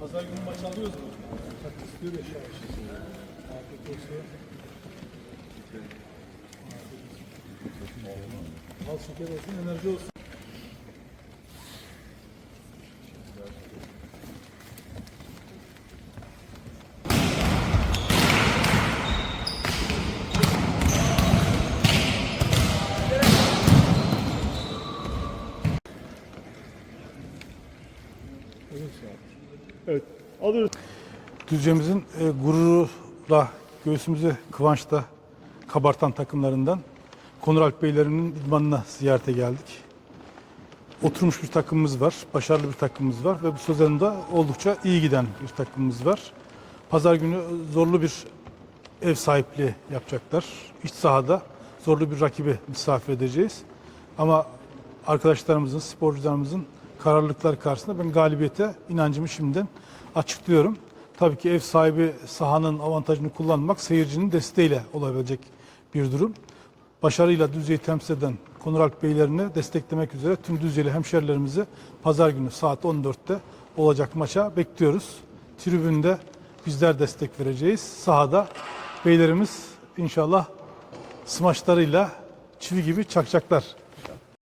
Pazar günü maç alıyoruz mu? İstiyor ya şu an. Afiyet olsun. Al şeker olsun, enerji olsun. Evet. Alıyoruz. Düzce'mizin e, gururla, göğsümüzü kıvançla kabartan takımlarından Konur Alp Beylerinin idmanına ziyarete geldik. Oturmuş bir takımımız var, başarılı bir takımımız var ve bu sezonda oldukça iyi giden bir takımımız var. Pazar günü zorlu bir ev sahipliği yapacaklar. İç sahada zorlu bir rakibi misafir edeceğiz. Ama arkadaşlarımızın, sporcularımızın kararlılıkları karşısında ben galibiyete inancımı şimdiden açıklıyorum. Tabii ki ev sahibi sahanın avantajını kullanmak seyircinin desteğiyle olabilecek bir durum. Başarıyla Düzce'yi temsil eden Konur Alp Beylerini desteklemek üzere tüm Düzce'li hemşerilerimizi pazar günü saat 14'te olacak maça bekliyoruz. Tribünde bizler destek vereceğiz. Sahada beylerimiz inşallah smaçlarıyla çivi gibi çakacaklar